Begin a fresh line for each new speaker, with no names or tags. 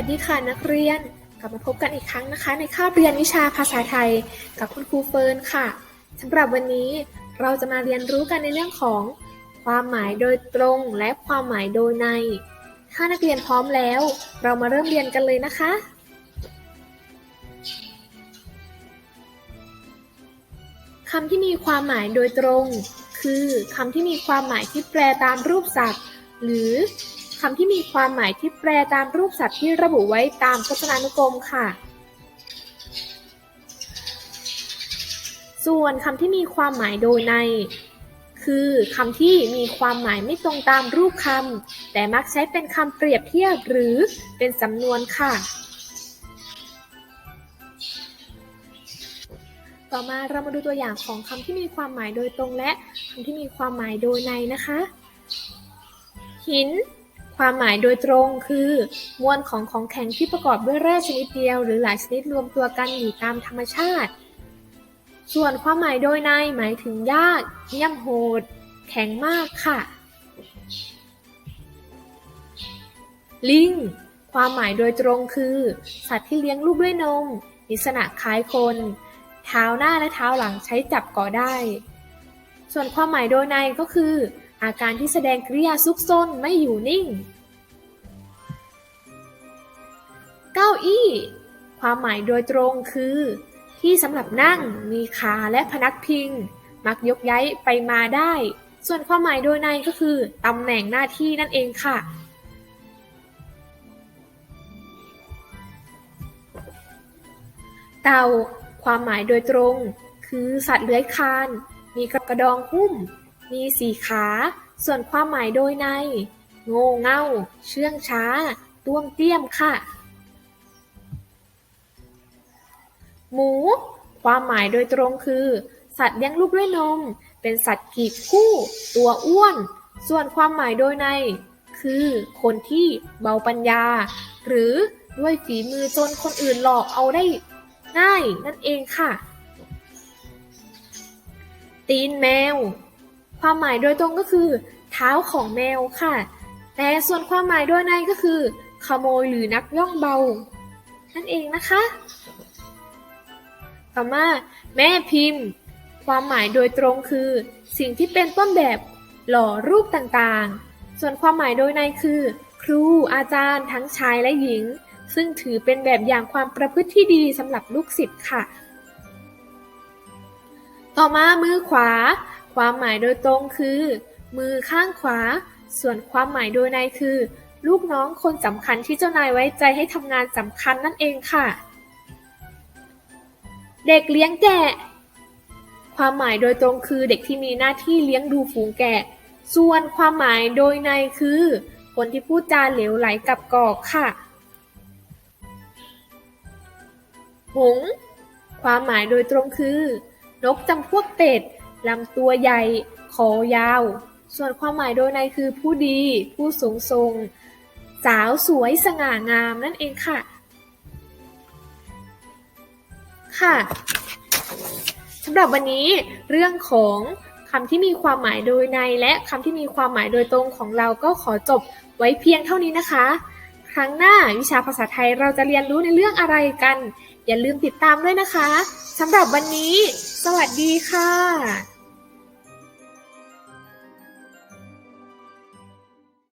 ัสดีค่ะนักเรียน กลับมาพบกันอีกครั้งนะคะ ในคาบเรียนวิชาภาษาไทย กับคุณครูเฟิร์นค่ะสำหรับวันนี้เราจะมาเรียนรู้กันในเรื่องของ ความหมายโดยตรงและความหมายโดยใน ถ้านักเรียนพร้อมแล้ว เรามาเริ่มเรียนกันเลยนะคะ คำที่มีความหมายโดยตรง คือคำที่มีความหมายที่แปลตามรูปสัตว์ หรือ คำที่มีความหมายที่แปลตามรูปสัตว์ที่ระบุไว้ตามพจนานุกรมค่ะ ส่วนคำที่มีความหมายโดยใน คือคำที่มีความหมายไม่ตรงตามรูปคำแต่มักใช้เป็นคำเปรียบเทียบหรือเป็นสำนวนค่ะ ต่อมาเรามาดูตัวอย่างของคำที่มีความหมายโดยตรงและคำที่มีความหมายโดยในนะคะ หิน ความหมายโดยตรงคือ มวลของของแข็งที่ประกอบด้วยแร่ชนิดเดียว หรือหลายชนิดรวมตัวกันอยู่ตามธรรมชาติ ส่วนความหมายโดยในหมายถึงยาก เยี่ยมโหด แข็งมากค่ะ ลิงความหมายโดยตรงคือ สัตว์ที่เลี้ยงลูกด้วยนมมีลักษณะคล้ายคน เท้าหน้าและเท้าหลังใช้จับก่อได้ ส่วนความหมายโดยในก็คือ อาการที่แสดงกริยาซุกซนไม่อยู่นิ่ง เก้าอี้ ความหมายโดยตรงคือ ที่สำหรับนั่งมีขาและพนักพิง มักยกย้ายไปมาได้ ส่วนความหมายโดยในก็คือตำแหน่งหน้าที่นั่นเองค่ะเต่า ความหมายโดยตรง คือสัตว์เลื้อยคลาน มีกระดองหุ้ม มีสีขา ส่วนความหมายโดยใน โง่เง่า เชื่องช้า ต้วมเตี้ยมค่ะ หมู ความหมายโดยตรงคือ สัตว์เลี้ยงลูกด้วยนม เป็นสัตว์กีบคู่ ตัวอ้วน ส่วนความหมายโดยใน คือคนที่เบาปัญญา หรือด้วยฝีมือจนคนอื่นหลอกเอาได้ง่ายนั่นเองค่ะ ตีนแมว ความหมายโดยตรงก็คือ เท้าของแมวค่ะ แต่ส่วนความหมายโดยในก็คือ ขโมยหรือนักย่องเบา นั่นเองนะคะ ต่อมาแม่พิมพ์ ความหมายโดยตรงคือ สิ่งที่เป็นต้นแบบหล่อรูปต่างๆ ส่วนความหมายโดยในคือ ครูอาจารย์ทั้งชายและหญิง ซึ่งถือเป็นแบบอย่างความประพฤติที่ดีสำหรับลูกศิษย์ค่ะ ต่อมามือขวา ความหมายโดยตรงคือ มือข้างขวา ส่วนความหมายโดยในคือ ลูกน้องคนสำคัญที่เจ้านายไว้ใจให้ทำงานสำคัญนั่นเองค่ะ เด็กเลี้ยงแกะ ความหมายโดยตรงคือเด็กที่มีหน้าที่เลี้ยงดูฝูงแกะ ส่วนความหมายโดยในคือ คนที่พูดจาเหลวไหลกับกอกค่ะ หง ความหมายโดยตรงคือนกจำพวกเป็ด ลำตัวใหญ่ คอยาว ส่วนความหมายโดยในคือผู้ดี ผู้สูงทรงสาวสวยสง่างามนั่นเองค่ะ ค่ะสำหรับวันนี้เรื่องของคำที่มีความหมายโดยในและคำที่มีความหมายโดยตรงของเราก็ขอจบไว้เพียงเท่านี้นะคะ ครั้งหน้าวิชาภาษาไทยเราจะเรียนรู้ในเรื่องอะไรกัน อย่าลืมติดตามด้วยนะคะสำหรับวันนี้ วัสดีค่ะ